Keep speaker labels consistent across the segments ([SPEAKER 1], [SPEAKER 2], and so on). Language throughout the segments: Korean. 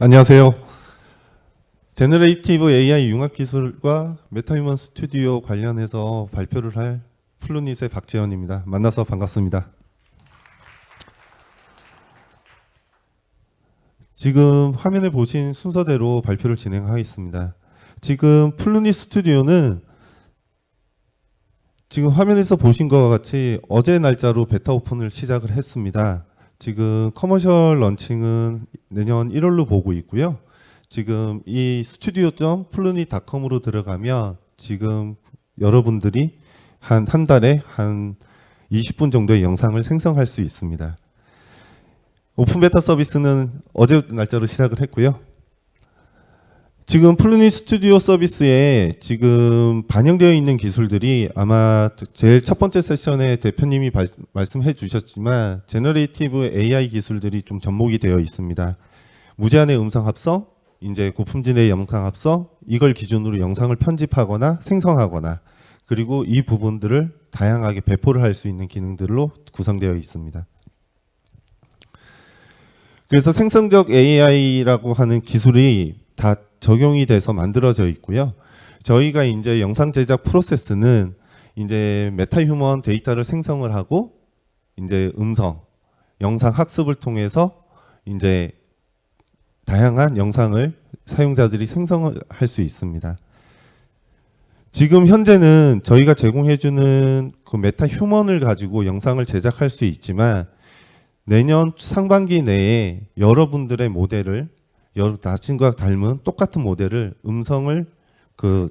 [SPEAKER 1] 안녕하세요. 제너레이티브 AI 융합 기술과 메타휴먼 스튜디오 관련해서 발표를 할 플루닛의 박재현입니다. 만나서 반갑습니다. 지금 화면에 보신 순서대로 발표를 진행하겠습니다. 지금 플루닛 스튜디오는 지금 화면에서 보신 것과 같이 어제 날짜로 베타 오픈을 시작을 했습니다. 지금 커머셜 런칭은 내년 1월로 보고 있고요. 지금 이 studio.pluni.com으로 들어가면 지금 여러분들이 한 한 달에 한 20분 정도의 영상을 생성할 수 있습니다. 오픈 베타 서비스는 어제 날짜로 시작을 했고요. 지금 플루니 스튜디오 서비스에 지금 반영되어 있는 기술들이 아마 제일 첫 번째 세션에 대표님이 발- 말씀해 주셨지만 제너레이티브 AI 기술들이 좀 접목이 되어 있습니다. 무제한의 음성 합성, 이제 고품질의 영상 합성, 이걸 기준으로 영상을 편집하거나 생성하거나 그리고 이 부분들을 다양하게 배포를 할 수 있는 기능들로 구성되어 있습니다. 그래서 생성적 AI라고 하는 기술이 다 적용이 돼서 만들어져 있고요. 저희가 이제 영상 제작 프로세스는 이제 메타 휴먼 데이터를 생성을 하고 이제 음성, 영상 학습을 통해서 이제 다양한 영상을 사용자들이 생성을 할 수 있습니다. 지금 현재는 저희가 제공해주는 그 메타 휴먼을 가지고 영상을 제작할 수 있지만 내년 상반기 내에 여러분들의 모델을 여러 자신과 닮은 똑같은 모델을 음성을 그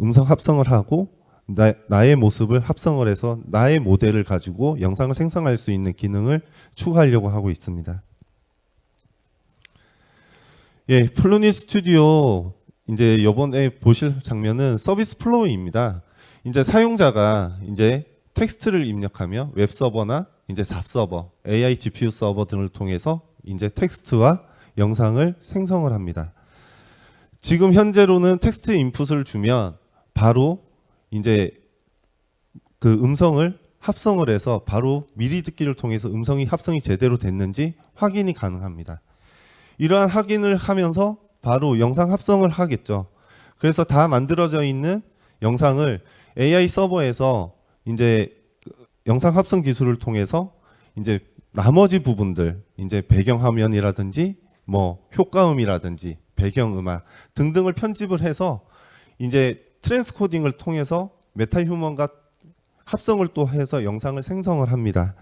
[SPEAKER 1] 음성 합성을 하고 나, 나의 모습을 합성을 해서 나의 모델을 가지고 영상을 생성할 수 있는 기능을 추가하려고 하고 있습니다. 예, 플루니 스튜디오 이제 이번에 보실 장면은 서비스 플로우입니다. 이제 사용자가 이제 텍스트를 입력하며 웹 서버나 이제 잡 서버, AI GPU 서버 등을 통해서 이제 텍스트와 영상을 생성을 합니다. 지금 현재로는 텍스트 인풋을 주면 바로 이제 그 음성을 합성을 해서 바로 미리 듣기를 통해서 음성이 합성이 제대로 됐는지 확인이 가능합니다. 이러한 확인을 하면서 바로 영상 합성을 하겠죠. 그래서 다 만들어져 있는 영상을 AI 서버에서 이제 그 영상 합성 기술을 통해서 이제 나머지 부분들 이제 배경 화면이라든지 뭐 효과음이라든지 배경음악 등등을 편집을 해서 이제 트랜스코딩을 통해서 메타 휴먼과 합성을 또 해서 영상을 생성을 합니다.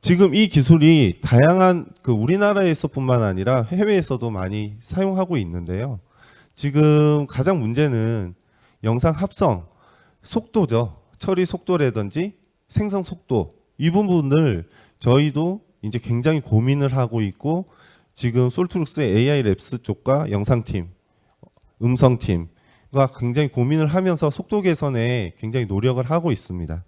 [SPEAKER 1] 지금 이 기술이 다양한 그 우리나라에서뿐만 아니라 해외에서도 많이 사용하고 있는데요. 지금 가장 문제는 영상 합성 속도죠. 처리 속도라든지 생성 속도 이 부분을 저희도 이제 굉장히 고민을 하고 있고 지금 솔트룩스의 AI 랩스 쪽과 영상팀, 음성팀과 굉장히 고민을 하면서 속도 개선에 굉장히 노력을 하고 있습니다.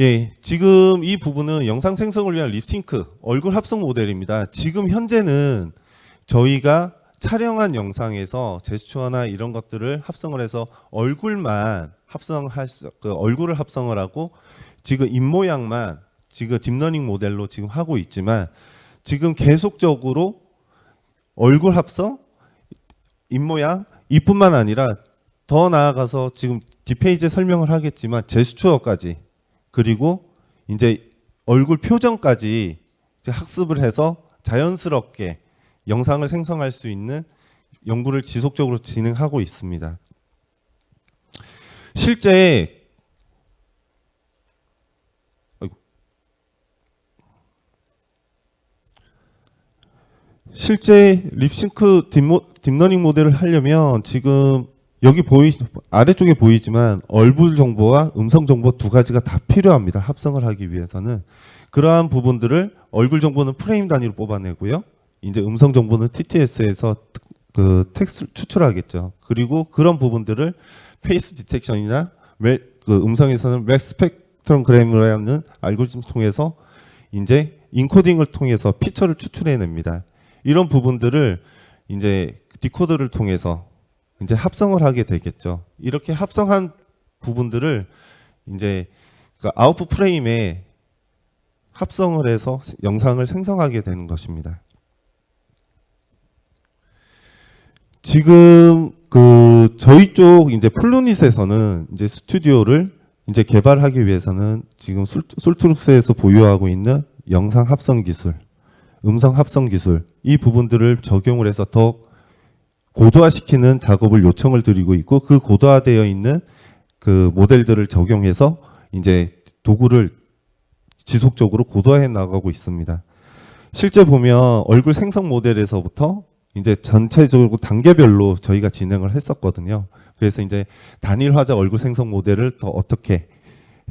[SPEAKER 1] 예, 지금 이 부분은 영상 생성을 위한 립싱크 얼굴 합성 모델입니다. 지금 현재는 저희가 촬영한 영상에서 제스처나 이런 것들을 합성을 해서 얼굴만 합성할 수, 그 얼굴을 합성을 하고 지금 입 모양만 지금 딥러닝 모델로 지금 하고 있지만 지금 계속적으로 얼굴 합성, 입 모양 이뿐만 아니라 더 나아가서 지금 뒷페이지에 설명을 하겠지만 제스처까지 그리고 이제 얼굴 표정까지 학습을 해서 자연스럽게 영상을 생성할 수 있는 연구를 지속적으로 진행하고 있습니다. 실제 아이고. 실제 립싱크 딥모, 딥러닝 모델을 하려면 지금 여기 보이 아래쪽에 보이지만 얼굴 정보와 음성 정보 두 가지가 다 필요합니다. 합성을 하기 위해서는 그러한 부분들을 얼굴 정보는 프레임 단위로 뽑아내고요. 이제 음성 정보는 TTS에서 그 텍스트 추출하겠죠. 그리고 그런 부분들을 페이스 디텍션이나 멜- 그 음성에서는 맥 스펙트럼 그램이라는 알고리즘 통해서 이제 인코딩을 통해서 피처를 추출해냅니다. 이런 부분들을 이제 디코더를 통해서 이제 합성을 하게 되겠죠. 이렇게 합성한 부분들을 이제 그 아웃풋 프레임에 합성을 해서 영상을 생성하게 되는 것입니다. 지금 그 저희 쪽 이제 플루닛에서는 이제 스튜디오를 이제 개발하기 위해서는 지금 솔- 솔트룩스에서 보유하고 있는 영상 합성 기술, 음성 합성 기술 이 부분들을 적용을 해서 더 고도화시키는 작업을 요청을 드리고 있고 그 고도화되어 있는 그 모델들을 적용해서 이제 도구를 지속적으로 고도화해 나가고 있습니다. 실제 보면 얼굴 생성 모델에서부터 이제 전체적으로 단계별로 저희가 진행을 했었거든요. 그래서 이제 단일 화자 얼굴 생성 모델을 더 어떻게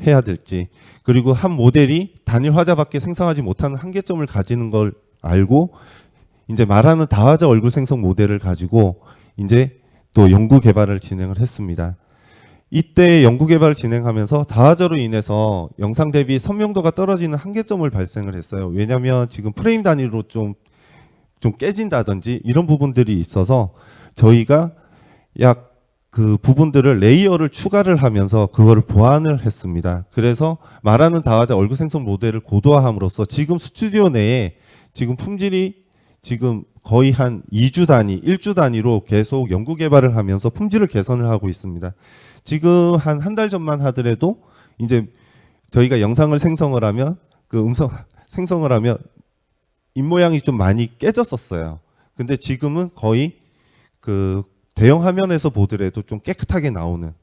[SPEAKER 1] 해야 될지 그리고 한 모델이 단일 화자밖에 생성하지 못하는 한계점을 가지는 걸 알고 이제 말하는 다화자 얼굴 생성 모델을 가지고 이제 또 연구 개발을 진행을 했습니다. 이때 연구 개발을 진행하면서 다화자로 인해서 영상 대비 선명도가 떨어지는 한계점을 발생을 했어요. 왜냐하면 지금 프레임 단위로 좀, 좀 깨진다든지 이런 부분들이 있어서 저희가 약 그 부분들을 레이어를 추가를 하면서 그거를 보완을 했습니다. 그래서 말하는 다화자 얼굴 생성 모델을 고도화함으로써 지금 스튜디오 내에 지금 품질이 지금 거의 한 2주 단위, 1주 단위로 계속 연구 개발을 하면서 품질을 개선을 하고 있습니다. 지금 한 한 달 전만 하더라도 이제 저희가 영상을 생성을 하면 그 음성 생성을 하면 입 모양이 좀 많이 깨졌었어요. 근데 지금은 거의 그 대형 화면에서 보더라도 좀 깨끗하게 나오는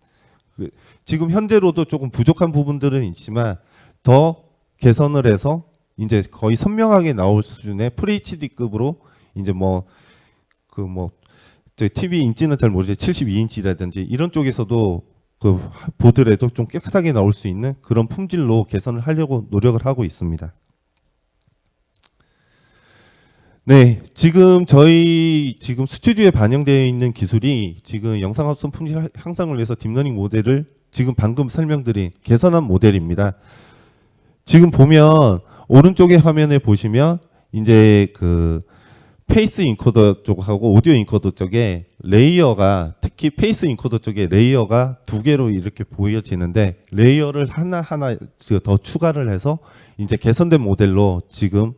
[SPEAKER 1] 그 지금 현재로도 조금 부족한 부분들은 있지만 더 개선을 해서 이제 거의 선명하게 나올 수준의 FHD급으로 이제 뭐 그뭐 TV 인지는 잘 모르지 72인치라든지 이런 쪽에서도 그 보더라도 좀 깨끗하게 나올 수 있는 그런 품질로 개선을 하려고 노력을 하고 있습니다. 네, 지금 저희 지금 스튜디오에 반영되어 있는 기술이 지금 영상 합성 품질 향상을 위해서 딥러닝 모델을 지금 방금 설명드린 개선한 모델입니다. 지금 보면 오른쪽의 화면에 보시면 이제 그 페이스 인코더 쪽하고 오디오 인코더 쪽에 레이어가 특히 페이스 인코더 쪽에 레이어가 두 개로 이렇게 보여지는데 레이어를 하나 하나 더 추가를 해서 이제 개선된 모델로 지금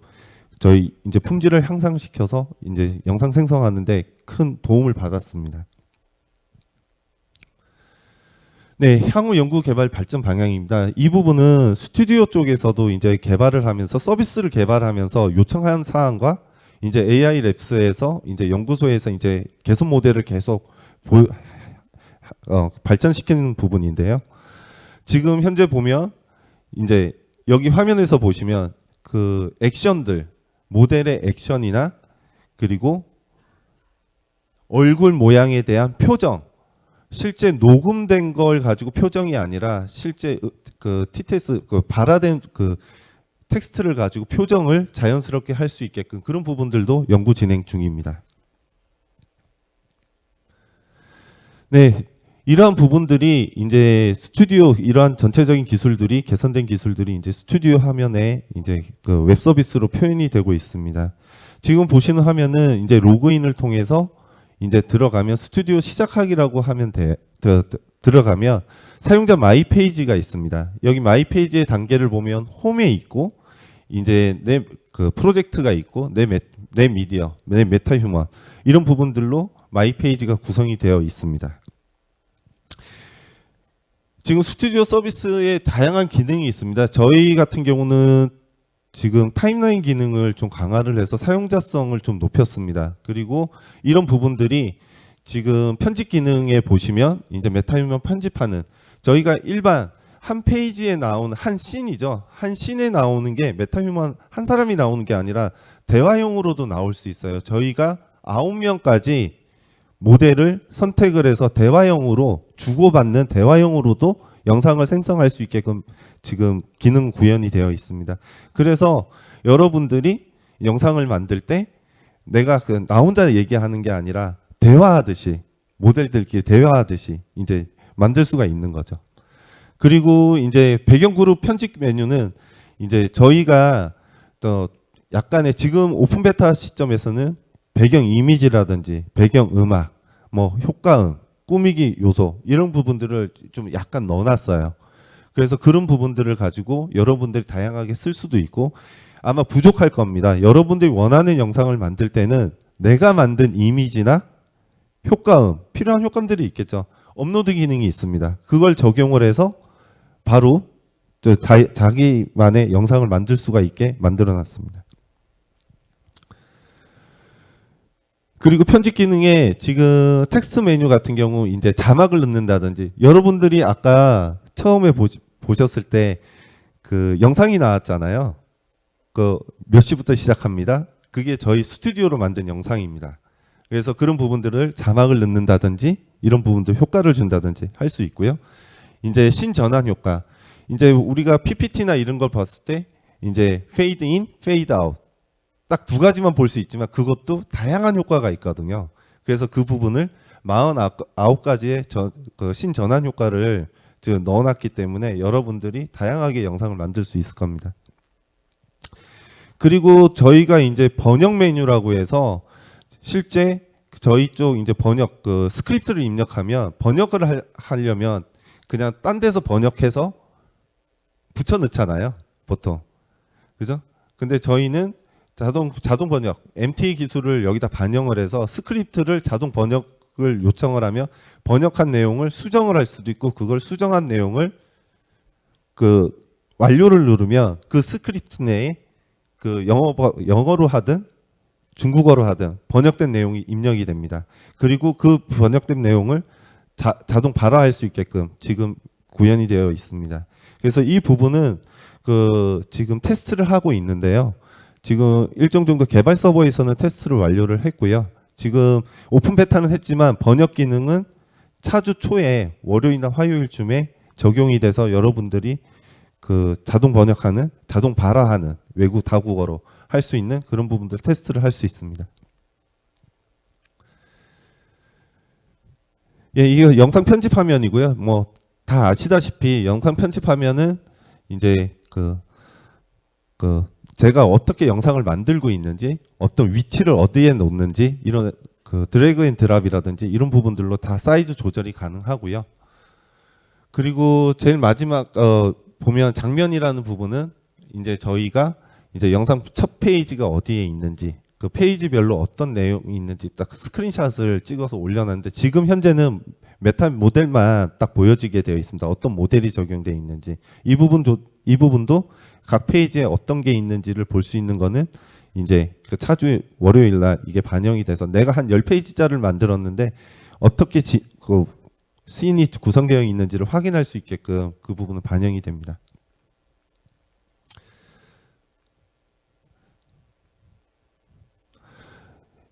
[SPEAKER 1] 저희 이제 품질을 향상시켜서 이제 영상 생성하는데 큰 도움을 받았습니다. 네, 향후 연구 개발 발전 방향입니다. 이 부분은 스튜디오 쪽에서도 이제 개발을 하면서 서비스를 개발하면서 요청한 사항과 이제 AI 랩스에서 이제 연구소에서 이제 개선 모델을 계속 보, 어, 발전시키는 부분인데요. 지금 현재 보면 이제 여기 화면에서 보시면 그 액션들 모델의 액션이나 그리고 얼굴 모양에 대한 표정 실제 녹음된 걸 가지고 표정이 아니라 실제 으- 그 TTS 그 발화된 그 텍스트를 가지고 표정을 자연스럽게 할 수 있게끔 그런 부분들도 연구 진행 중입니다. 네, 이러한 부분들이 이제 스튜디오 이러한 전체적인 기술들이 개선된 기술들이 이제 스튜디오 화면에 이제 그 웹 서비스로 표현이 되고 있습니다. 지금 보시는 화면은 이제 로그인을 통해서 이제 들어가면 스튜디오 시작하기라고 하면 돼 드- 드- 들어가면 사용자 마이 페이지가 있습니다. 여기 마이 페이지의 단계를 보면 홈에 있고 이제 내 그 프로젝트가 있고 내, 메, 내 미디어, 내 메타 휴먼 이런 부분들로 마이 페이지가 구성이 되어 있습니다. 지금 스튜디오 서비스에 다양한 기능이 있습니다. 저희 같은 경우는 지금 타임라인 기능을 좀 강화를 해서 사용자성을 좀 높였습니다. 그리고 이런 부분들이 지금 편집 기능에 보시면 이제 메타휴먼 편집하는 저희가 일반 한 페이지에 나오는 한 씬이죠. 한 씬에 나오는 게 메타휴먼 한 사람이 나오는 게 아니라 대화용으로도 나올 수 있어요. 저희가 아홉 명까지 모델을 선택을 해서 대화형으로 주고받는 대화형으로도 영상을 생성할 수 있게끔 지금 기능 구현이 되어 있습니다. 그래서 여러분들이 영상을 만들 때 내가 그 나 혼자 얘기하는 게 아니라 대화하듯이 모델들끼리 대화하듯이 이제 만들 수가 있는 거죠. 그리고 이제 배경 그룹 편집 메뉴는 이제 저희가 또 약간의 지금 오픈 베타 시점에서는 배경 이미지라든지 배경 음악, 뭐 효과음, 꾸미기 요소 이런 부분들을 좀 약간 넣어놨어요. 그래서 그런 부분들을 가지고 여러분들이 다양하게 쓸 수도 있고 아마 부족할 겁니다. 여러분들이 원하는 영상을 만들 때는 내가 만든 이미지나 효과음, 필요한 효과음들이 있겠죠. 업로드 기능이 있습니다. 그걸 적용을 해서 바로 저 자, 자기만의 영상을 만들 수가 있게 만들어 놨습니다. 그리고 편집 기능에 지금 텍스트 메뉴 같은 경우 이제 자막을 넣는다든지 여러분들이 아까 처음에 보, 보셨을 때 그 영상이 나왔잖아요. 그 몇 시부터 시작합니다. 그게 저희 스튜디오로 만든 영상입니다. 그래서 그런 부분들을 자막을 넣는다든지 이런 부분들 효과를 준다든지 할 수 있고요. 이제 신전환 효과. 이제 우리가 PPT나 이런 걸 봤을 때 이제 페이드 인, 페이드 아웃 딱 두 가지만 볼 수 있지만 그것도 다양한 효과가 있거든요. 그래서 그 부분을 49가지의 저, 그 신전환 효과를 지금 넣어놨기 때문에 여러분들이 다양하게 영상을 만들 수 있을 겁니다. 그리고 저희가 이제 번역 메뉴라고 해서 실제 저희 쪽 이제 번역 그 스크립트를 입력하면 번역을 할- 하려면 그냥 딴 데서 번역해서 붙여 넣잖아요. 보통. 그죠? 근데 저희는 자동 자동 번역 MT 기술을 여기다 반영을 해서 스크립트를 자동 번역을 요청을 하면 번역한 내용을 수정을 할 수도 있고 그걸 수정한 내용을 그 완료를 누르면 그 스크립트 내에 그 영어 버- 영어로 하든 중국어로 하든 번역된 내용이 입력이 됩니다. 그리고 그 번역된 내용을 자, 자동 발화할 수 있게끔 지금 구현이 되어 있습니다. 그래서 이 부분은 그 지금 테스트를 하고 있는데요. 지금 일정 정도 개발 서버에서는 테스트를 완료를 했고요. 지금 오픈 베타는 했지만 번역 기능은 차주 초에 월요일이나 화요일쯤에 적용이 돼서 여러분들이 그 자동 번역하는 자동 발화하는 외국 다국어로 할 수 있는 그런 부분들 테스트를 할 수 있습니다. 예, 이게 영상 편집 화면이고요. 뭐 다 아시다시피 영상 편집하면은 이제 그, 그 제가 어떻게 영상을 만들고 있는지 어떤 위치를 어디에 놓는지 이런 그 드래그 앤 드랍이라든지 이런 부분들로 다 사이즈 조절이 가능하고요. 그리고 제일 마지막 어, 보면 장면이라는 부분은 이제 저희가 이제 영상 첫 페이지가 어디에 있는지 그 페이지별로 어떤 내용이 있는지 딱 스크린샷을 찍어서 올려놨는데 지금 현재는 메타 모델만 딱 보여지게 되어 있습니다. 어떤 모델이 적용되어 있는지 이 부분 조, 이 부분도 각 페이지에 어떤 게 있는지를 볼 수 있는 거는 이제 그 차주 월요일 날 이게 반영이 돼서 내가 한 10페이지짜리를 만들었는데 어떻게 지, 그 씬이 구성되어 있는지를 확인할 수 있게끔 그 부분은 반영이 됩니다.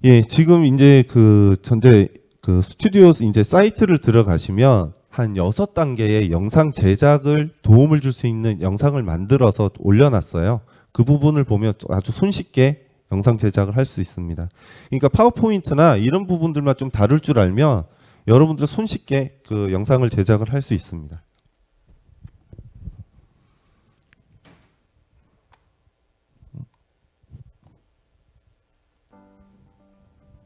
[SPEAKER 1] 예, 지금 이제 그 전제 그 스튜디오 이제 사이트를 들어가시면 한 여섯 단계의 영상 제작을 도움을 줄 수 있는 영상을 만들어서 올려놨어요. 그 부분을 보면 아주 손쉽게 영상 제작을 할 수 있습니다. 그러니까 파워포인트나 이런 부분들만 좀 다룰 줄 알면 여러분들 손쉽게 그 영상을 제작을 할 수 있습니다.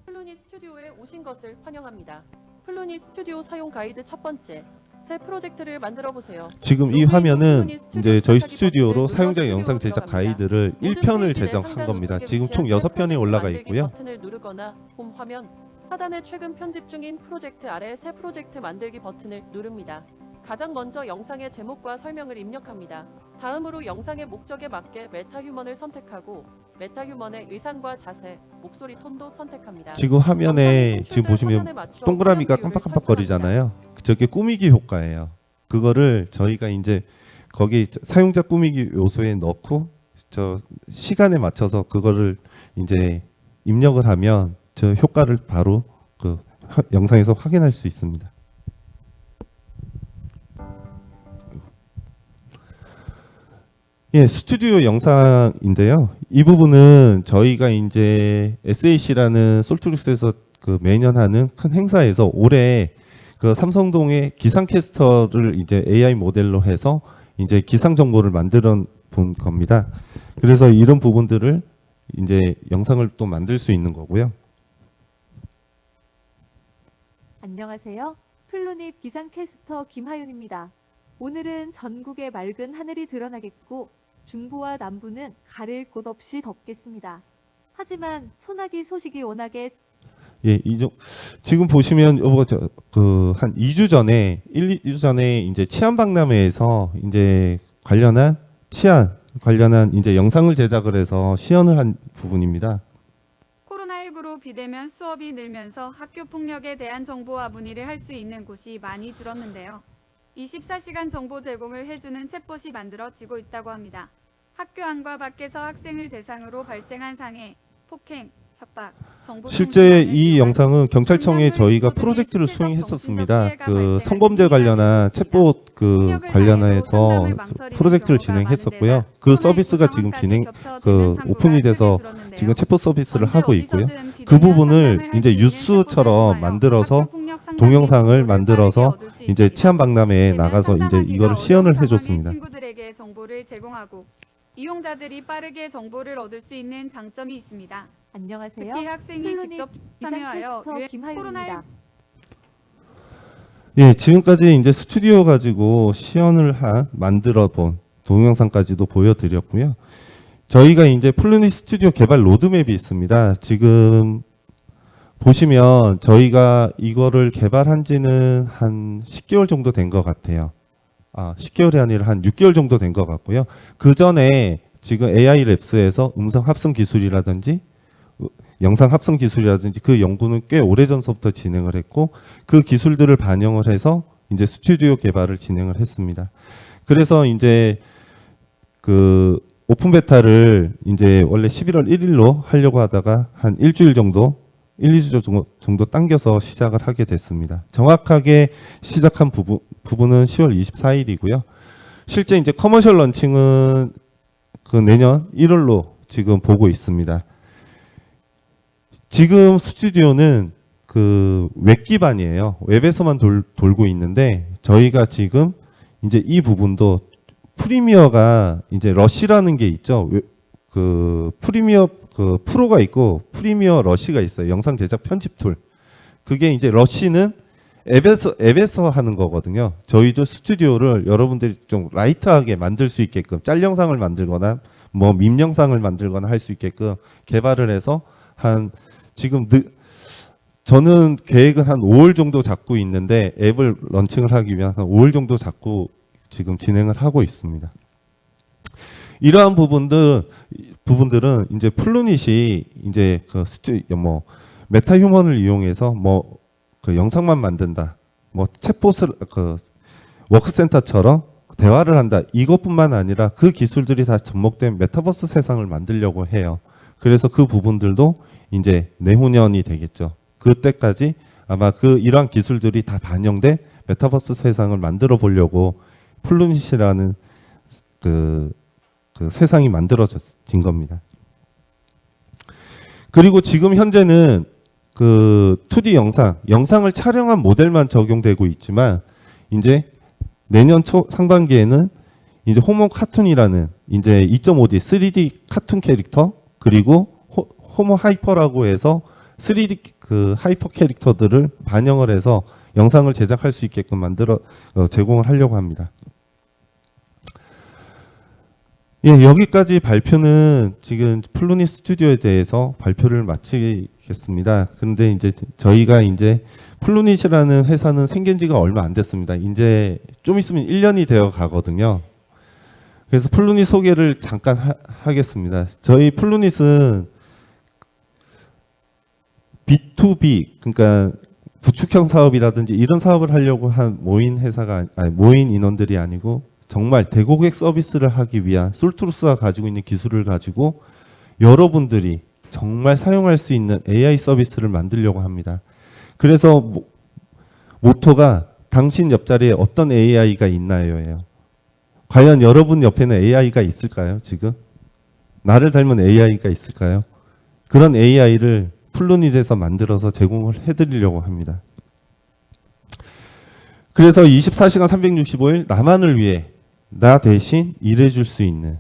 [SPEAKER 2] 플루니 스튜디오에 오신 것을 환영합니다. 플루니 스튜디오 사용 가이드 첫 번째. 새 프로젝트를 만들어 보세요.
[SPEAKER 1] 지금 이 화면은 이제 저희 스튜디오로 사용자 영상 제작. 가이드를
[SPEAKER 2] 모든
[SPEAKER 1] 1편을
[SPEAKER 2] 페이지 내
[SPEAKER 1] 제작한 겁니다. 지금 총
[SPEAKER 2] 위치한 새
[SPEAKER 1] 6편이
[SPEAKER 2] 프로젝트
[SPEAKER 1] 올라가 있고요.
[SPEAKER 2] 버튼을 누르거나 홈 화면 하단에 최근 편집 중인 프로젝트 아래 새 프로젝트 만들기 버튼을 누릅니다. 가장 먼저 영상의 제목과 설명을 입력합니다. 다음으로 영상의 목적에 맞게 메타 휴먼을 선택하고 메타 휴먼의 의상과 자세, 목소리 톤도 선택합니다.
[SPEAKER 1] 지금 화면에 지금 보시면 동그라미가 깜빡깜빡거리잖아요. 저게 꾸미기 효과예요. 그거를 저희가 이제 거기 사용자 꾸미기 요소에 넣고 저 시간에 맞춰서 그거를 이제 입력을 하면 저 효과를 바로 그 화- 영상에서 확인할 수 있습니다. 예, 스튜디오 영상인데요. 이 부분은 저희가 이제 SAC라는 솔트루스에서 그 매년 하는 큰 행사에서 올해 그 삼성동의 기상캐스터를 이제 AI 모델로 해서 이제 기상 정보를 만들어 본 겁니다. 그래서 이런 부분들을 이제 영상을 또 만들 수 있는 거고요.
[SPEAKER 3] 안녕하세요. 플루닛 기상캐스터 김하윤입니다. 오늘은 전국의 맑은 하늘이 드러나겠고 중부와 남부는 가릴 곳 없이 덥겠습니다. 하지만 소나기 소식이 워낙에
[SPEAKER 1] 예, 이정 지금 보시면 저그한 2주 전에 1, 2주 전에 이제 치안 박람회에서 이제 관련한 치안 관련한 이제 영상을 제작을 해서 시연을 한 부분입니다.
[SPEAKER 4] 코로나19로 비대면 수업이 늘면서 학교 폭력에 대한 정보와 문의를 할 수 있는 곳이 많이 줄었는데요. 24시간 정보 제공을 해주는 챗봇이 만들어지고 있다고 합니다. 학교 안과 밖에서 학생을 대상으로 발생한 상해, 폭행, 협박, 정보
[SPEAKER 1] 실제 이 영상은 경찰청에 저희가 프로젝트를 수행했었습니다. 그 성범죄 관련한. 챗봇 그 관련해서 프로젝트를 진행했었고요. 그
[SPEAKER 4] 코로나19
[SPEAKER 1] 서비스가 지금 진행 그 오픈이 돼서. 지금 챗봇 서비스를 하고 있고요. 그 부분을 이제 뉴스처럼 만들어서 동영상을 만들어서 이제. 치안 박람회에
[SPEAKER 4] 대면
[SPEAKER 1] 나가서 이제 이거를 시연을 해줬습니다.
[SPEAKER 4] 친구들에게 정보를 제공하고 이용자들이 빠르게 정보를 얻을 수 있는 장점이 있습니다.
[SPEAKER 3] 안녕하세요.
[SPEAKER 4] 특히 학생이 직접 참여하여
[SPEAKER 3] 김하윤입니다.
[SPEAKER 1] 예, 지금까지 이제 스튜디오 가지고 시연을 한 만들어 본 동영상까지도 보여드렸고요. 저희가 이제 플루닛 스튜디오 개발 로드맵이 있습니다. 지금 보시면 저희가 이거를 개발한 지는 한 10개월 정도 된 것 같아요. 아, 10개월이 아니라 한 6개월 정도 된 것 같고요. 그 전에 지금 AI 랩스에서 음성 합성 기술이라든지 어, 영상 합성 기술이라든지 그 연구는 꽤 오래전서부터 진행을 했고 그 기술들을 반영을 해서 이제 스튜디오 개발을 진행을 했습니다. 그래서 이제 그 오픈 베타를 이제 원래 11월 1일로 하려고 하다가 한 일주일 정도, 1, 2주 정도, 정도 당겨서 시작을 하게 됐습니다. 정확하게 시작한 부분, 부분은 10월 24일이고요. 실제 이제 커머셜 런칭은 그 내년 1월로 지금 보고 있습니다. 지금 스튜디오는 그 웹 기반이에요. 웹에서만 돌, 돌고 있는데 저희가 지금 이제 이 부분도 프리미어가 이제 러시라는 게 있죠. 웹- 그 프리미어 그 프로가 있고 프리미어 러시가 있어요. 영상 제작 편집 툴. 그게 이제 러시는 앱에서 앱에서 하는 거거든요. 저희도 스튜디오를 여러분들이 좀 라이트하게 만들 수 있게끔 짤 영상을 만들거나 뭐 밈 영상을 만들거나 할 수 있게끔 개발을 해서 한 지금 늦 저는 계획은 한 5월 정도 잡고 있는데 앱을 런칭을 하기 위한 한 5월 정도 잡고 지금 진행을 하고 있습니다. 이러한 부분들 부분들은 이제 플루닛이 이제 그 스튜 뭐 메타 휴먼을 이용해서 뭐 그 영상만 만든다. 뭐 챗봇을 그 워크센터처럼 대화를 한다. 이것뿐만 아니라 그 기술들이 다 접목된 메타버스 세상을 만들려고 해요. 그래서 그 부분들도 이제 내후년이 되겠죠. 그때까지 아마 그 이러한 기술들이 다 반영된 메타버스 세상을 만들어 보려고 플루닛이라는 그, 그 세상이 만들어진 겁니다. 그리고 지금 현재는 그 2D 영상, 영상을 촬영한 모델만 적용되고 있지만 이제 내년 초 상반기에는 이제 호모 카툰이라는 이제 2.5D 3D 카툰 캐릭터 그리고 호, 호모 하이퍼라고 해서 3D 그 하이퍼 캐릭터들을 반영을 해서 영상을 제작할 수 있게끔 만들어 어, 제공을 하려고 합니다. 예, 여기까지 발표는 지금 플루닛 스튜디오에 대해서 발표를 마치겠습니다. 그런데 이제 저희가 이제 플루닛이라는 회사는 생긴 지가 얼마 안 됐습니다. 이제 좀 있으면 1년이 되어 가거든요. 그래서 플루닛 소개를 잠깐 하, 겠습니다 저희 플루닛은 B2B 그러니까 구축형 사업이라든지 이런 사업을 하려고 한 모인 회사가 아니 모인 인원들이 아니고 정말 대고객 서비스를 하기 위한 솔트루스가 가지고 있는 기술을 가지고 여러분들이 정말 사용할 수 있는 AI 서비스를 만들려고 합니다. 그래서 모, 모토가 당신 옆자리에 어떤 AI가 있나요예요. 과연 여러분 옆에는 AI가 있을까요? 지금 나를 닮은 AI가 있을까요? 그런 AI를 플루닛에서 만들어서 제공을 해드리려고 합니다. 그래서 24시간 365일 나만을 위해 나 대신 일해줄 수 있는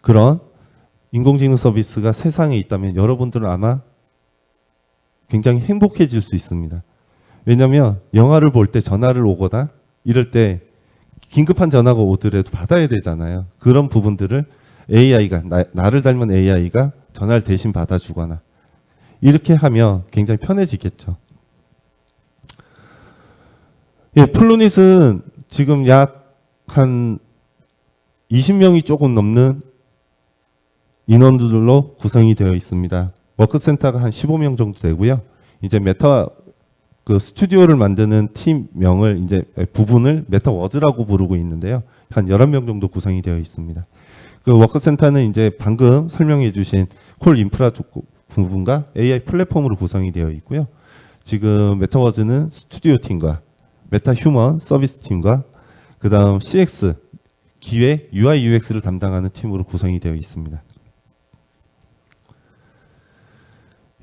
[SPEAKER 1] 그런 인공지능 서비스가 세상에 있다면 여러분들은 아마 굉장히 행복해질 수 있습니다. 왜냐하면 영화를 볼 때 전화를 오거나 이럴 때 긴급한 전화가 오더라도 받아야 되잖아요. 그런 부분들을 AI가 나, 나를 닮은 AI가 전화를 대신 받아주거나 이렇게 하면 굉장히 편해지겠죠. 예, 플루닛은 지금 약 한 20명이 조금 넘는 인원들로 구성이 되어 있습니다. 워크센터가 한 15명 정도 되고요. 이제 메타 그 스튜디오를 만드는 팀명을 이제 부분을 메타워즈라고 부르고 있는데요. 한 11명 정도 구성이 되어 있습니다. 그 워크센터는 이제 방금 설명해 주신 콜 인프라 쪽 부분과 AI 플랫폼으로 구성이 되어 있고요. 지금 메타워즈는 스튜디오 팀과 메타 휴먼 서비스 팀과 그다음 CX 기획 UI UX를 담당하는 팀으로 구성이 되어 있습니다.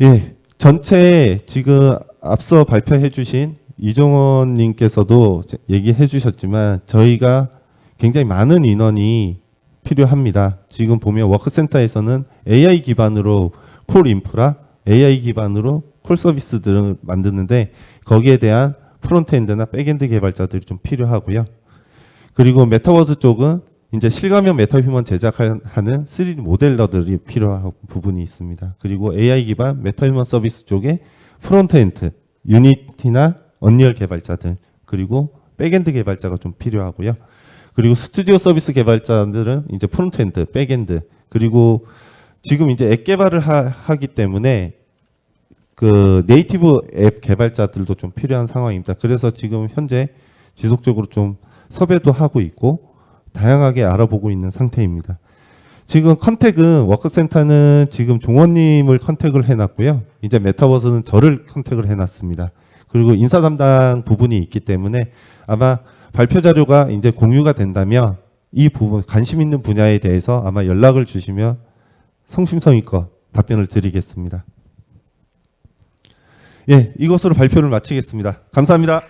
[SPEAKER 1] 예, 전체 지금 앞서 발표해 주신 이종원 님께서도 얘기해 주셨지만 저희가 굉장히 많은 인원이 필요합니다. 지금 보면 워크센터에서는 AI 기반으로 콜 인프라, AI 기반으로 콜 서비스들을 만드는데 거기에 대한 프론트엔드나 백엔드 개발자들이 좀 필요하고요. 그리고 메타버스 쪽은 이제 실감형 메타휴먼 제작하는 3D 모델러들이 필요한 부분이 있습니다. 그리고 AI 기반 메타휴먼 서비스 쪽에 프론트엔드, 유니티나 언리얼 개발자들, 그리고 백엔드 개발자가 좀 필요하고요. 그리고 스튜디오 서비스 개발자들은 이제 프론트엔드, 백엔드, 그리고 지금 이제 앱 개발을 하, 기 때문에 그 네이티브 앱 개발자들도 좀 필요한 상황입니다. 그래서 지금 현재 지속적으로 좀 섭외도 하고 있고 다양하게 알아보고 있는 상태입니다. 지금 컨택은 워크센터는 지금 종원님을 컨택을 해놨고요. 이제 메타버스는 저를 컨택을 해놨습니다. 그리고 인사 담당 부분이 있기 때문에 아마 발표 자료가 이제 공유가 된다면 이 부분 관심 있는 분야에 대해서 아마 연락을 주시면 성심성의껏 답변을 드리겠습니다. 예, 이것으로 발표를 마치겠습니다. 감사합니다.